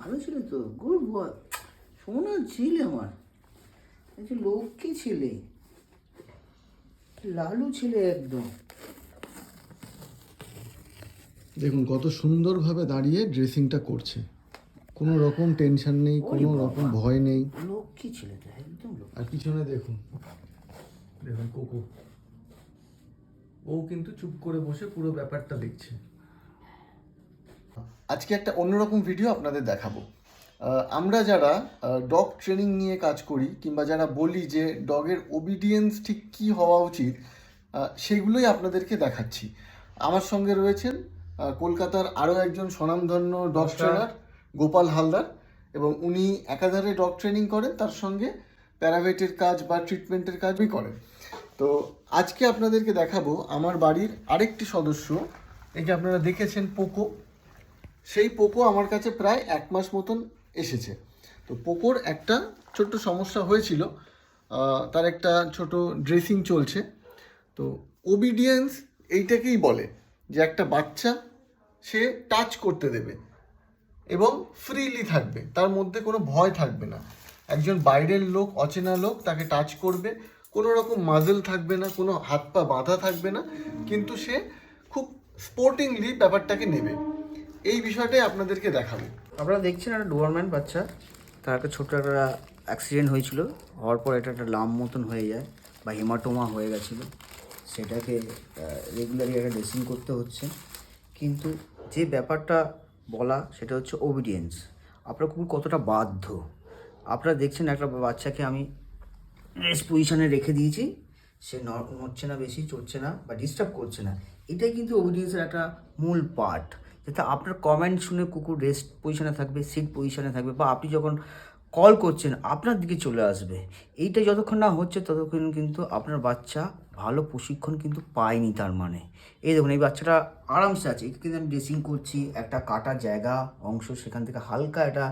ভালো ছিল তো গুড বয়। সোনা ছিলে আমার। যে লক্ষ্মী ছিলে। লালু ছিলে একদম। দেখুন কত সুন্দরভাবে দাঁড়িয়ে ড্রেসিংটা করছে। কোনো রকম টেনশন নেই কোনো রকম ভয় নেই। লক্ষ্মী ছিলে তো একদম আর পিছনে দেখুন। দেখুন কোকো। ও কিন্তু চুপ করে বসে পুরো ব্যাপারটা দেখছে। আজকে একটা অন্যরকম ভিডিও আপনাদের দেখাবো। আমরা যারা ডগ ট্রেনিং নিয়ে কাজ করি কিংবা যারা বলি যে ডগের ওবিডিয়েন্স ঠিক কি হওয়া উচিত সেগুলোই আপনাদেরকে দেখাচ্ছি। আমার সঙ্গে রয়েছেন কলকাতার আরও একজন স্বনামধন্য ডগ ট্রেনার গোপাল হালদার এবং উনি একাধারে ডগ ট্রেনিং করেন তার সঙ্গে প্যারাভেটের কাজ বা ট্রিটমেন্টের কাজই করেন। তো আজকে আপনাদেরকে দেখাবো আমার বাড়ির আরেকটি সদস্য এই যে আপনারা দেখেছেন পোকো। সেই পোকো আমার কাছে প্রায় এক মাস মতন এসেছে। তো পোকোর একটা ছোট্ট সমস্যা হয়েছিল তার একটা ছোট ড্রেসিং চলছে। তো ওবিডিয়েন্স এইটাকেই বলে যে একটা বাচ্চা সে টাচ করতে দেবে এবং ফ্রিলি থাকবে, তার মধ্যে কোনো ভয় থাকবে না। একজন বাইরের লোক, অচেনা লোক তাকে টাচ করবে, কোনো রকম মাজেল থাকবে না, কোনো হাত পা বাঁধা থাকবে না, কিন্তু সে খুব স্পোর্টিংলি ব্যাপারটাকে নেবে। এই বিষয়টাই আপনাদেরকে দেখাবো। আপনারা দেখছেন একটা ডোয়ারম্যান বাচ্চা। তার একটা ছোট্ট একটা অ্যাক্সিডেন্ট হয়েছিল। হওয়ার পর এটা একটা লাম মতন হয়ে যায় বা হেমাটোমা হয়ে গেছিল। সেটাকে রেগুলারলি একটা ড্রেসিং করতে হচ্ছে। কিন্তু যে ব্যাপারটা বলা, সেটা হচ্ছে ওবিডিয়েন্স আপনার কুকুর কতটা বাধ্য। আপনারা দেখছেন একটা বাচ্চাকে আমি রেস্ট পজিশনে রেখে দিয়েছি। সে নড়ছে না বেশি, চড়ছে না বা ডিস্টার্ব করছে না। এটাই কিন্তু ওবিডিয়েন্সের একটা মূল পার্ট যাতে আপনার কমেন্ট শুনে কুকুর রেস্ট পজিশনে থাকবে সিট পজিশনে থাকবে বা আপনি যখন কল করছেন, আপনার দিকে চলে আসবে। এইটা যতক্ষণ না হচ্ছে, ততক্ষণ কিন্তু আপনার বাচ্চা ভালো প্রশিক্ষণ কিন্তু পায়নি তার মানে। এই দেখুন, এই বাচ্চাটা আরামসে আছে। একে কিন্তু আমি ড্রেসিং করছি, একটা কাটা জায়গা অংশ, সেখান থেকে হালকা একটা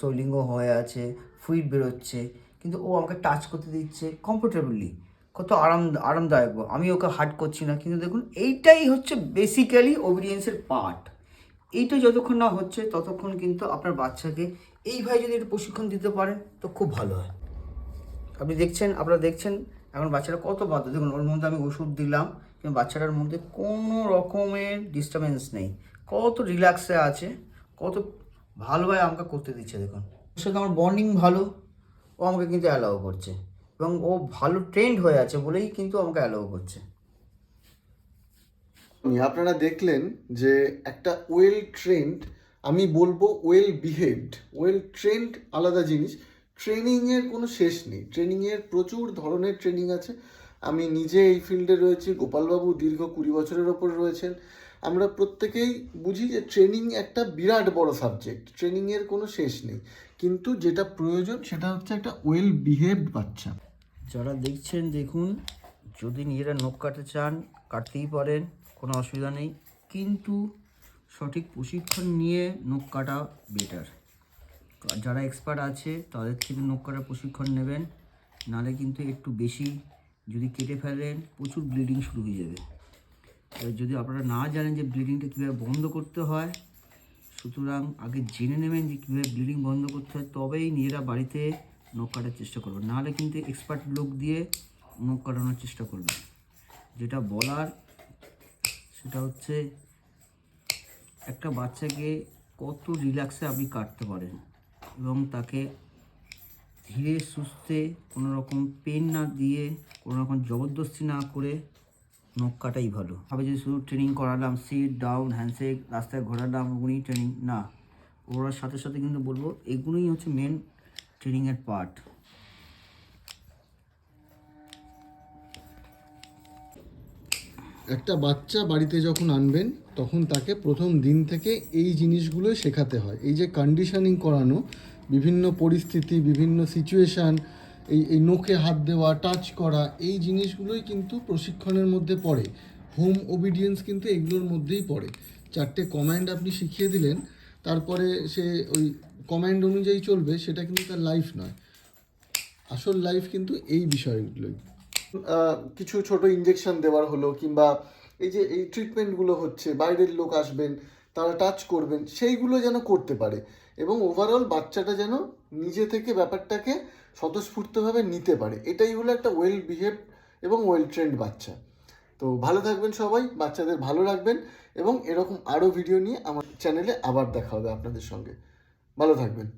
সলিঙ্গ হয়ে আছে ফুইট বেরোচ্ছে, কিন্তু ও আমাকে টাচ করতে দিচ্ছে কমফোর্টেবলি কত আরাম, আরামদায়ক। আমি ওকে হার্ট করছি না, কিন্তু দেখুন, এইটাই হচ্ছে বেসিক্যালি ওবিডিয়েন্সের পার্ট এইটা যতক্ষণ না হচ্ছে, ততক্ষণ কিন্তু আপনার বাচ্চাকে এইভাবে যদি একটু প্রশিক্ষণ দিতে পারেন, তো খুব ভালো হয়। আপনি দেখছেন, আপনারা দেখছেন, এখন বাচ্চাটা কত বাধ্য দেখুন, ওর মধ্যে আমি ওষুধ দিলাম, কিন্তু বাচ্চাটার মধ্যে কোনো রকমের ডিস্টারবেন্স নেই। কত রিল্যাক্সে আছে, কত ভালোভাবে আমাকে করতে দিচ্ছে, দেখুন। ওর সাথে আমার বন্ডিং ভালো, ও আমাকে কিন্তু অ্যালাউ করছে। এবং ও ভালো ট্রেন্ড হয়ে আছে বলেই কিন্তু আমাকে অ্যালাউ করছে। আপনারা দেখলেন যে একটা ওয়েল ট্রেন্ড আমি বলব ওয়েল বিহেভড ওয়েল ট্রেন্ড আলাদা জিনিস। ট্রেনিংয়ের কোনো শেষ নেই। ট্রেনিংয়ের প্রচুর ধরনের ট্রেনিং আছে। আমি নিজে এই ফিল্ডে রয়েছি, গোপালবাবু দীর্ঘ কুড়ি বছরের ওপর রয়েছেন। আমরা প্রত্যেকেই বুঝি যে ট্রেনিং একটা বিরাট বড় সাবজেক্ট ট্রেনিংয়ের কোনো শেষ নেই। কিন্তু যেটা প্রয়োজন সেটা হচ্ছে একটা ওয়েল বিহেভড বাচ্চা। যারা দেখছেন, দেখুন, যদি নিজেরা নখ কাটতে চান, কাটতেই পারেন, কোনো অসুবিধা নেই। কিন্তু সঠিক প্রশিক্ষণ নিয়ে নখ কাটা বেটার যারা এক্সপার্ট আছে, তাদের থেকে নখ কাটার প্রশিক্ষণ নেবেন। নাহলে কিন্তু একটু বেশি যদি কেটে ফেলেন, প্রচুর ব্লিডিং শুরু হয়ে যাবে। যদি আপনারা না জানেন যে ব্লিডিংটা কীভাবে বন্ধ করতে হয়, সুতরাং আগে জেনে নেবেন যে কীভাবে ব্লিডিং বন্ধ করতে হয়, তবেই নিজেরা বাড়িতে নখ কাটার চেষ্টা করবেন। নাহলে কিন্তু এক্সপার্ট লোক দিয়ে নখ কাটানোর চেষ্টা করবেন। যেটা বলার, সেটা হচ্ছে একটা বাচ্চাকে কত রিল্যাক্সে আপনি কাটতে পারেন এবং তাকে ধীরে সুস্থে কোনো রকম পেন না দিয়ে, কোনো রকম জবরদস্তি না করে নখ কাটাই ভালো। আমি যে শুধু ট্রেনিং করালাম সিট ডাউন হ্যান্ডশেক রাস্তায় ঘোরালাম, ওগুলোই ট্রেনিং না। ওরার সাথে সাথে কিন্তু বলব, এগুলোই হচ্ছে মেন ট্রেনিংয়ের পার্ট একটা বাচ্চা বাড়িতে যখন আনবেন, তখন তাকে প্রথম দিন থেকে এই জিনিসগুলো শেখাতে হয়। এই যে কন্ডিশনিং করানো, বিভিন্ন পরিস্থিতি, বিভিন্ন সিচুয়েশান এই এই নোখে হাত দেওয়া টাচ করা, এই জিনিসগুলোই কিন্তু প্রশিক্ষণের মধ্যে পড়ে। হোম ওবিডিয়েন্স কিন্তু এগুলোর মধ্যেই পড়ে। চারটে কমান্ড আপনি শিখিয়ে দিলেন, তারপরে সে ওই কমান্ড অনুযায়ী চলবে, সেটা কিন্তু তার লাইফ নয়। আসল লাইফ কিন্তু এই বিষয়গুলোই। কিছু ছোট ইঞ্জেকশন দেওয়ার হলো, কিংবা এই যে এই ট্রিটমেন্টগুলো হচ্ছে, বাইরের লোক আসবেন, তারা টাচ করবেন, সেইগুলো যেন করতে পারে। এবং ওভারঅল বাচ্চাটা যেন নিজে থেকে ব্যাপারটাকে স্বতঃস্ফূর্তভাবে নিতে পারে। এটাই হলো একটা ওয়েল বিহেভ এবং ওয়েল ট্রেন্ড বাচ্চা। তো ভালো থাকবেন সবাই, বাচ্চাদের ভালো রাখবেন, এবং এরকম আরও ভিডিও নিয়ে আমার চ্যানেলে আবার দেখা হবে আপনাদের সঙ্গে। ভালো থাকবেন।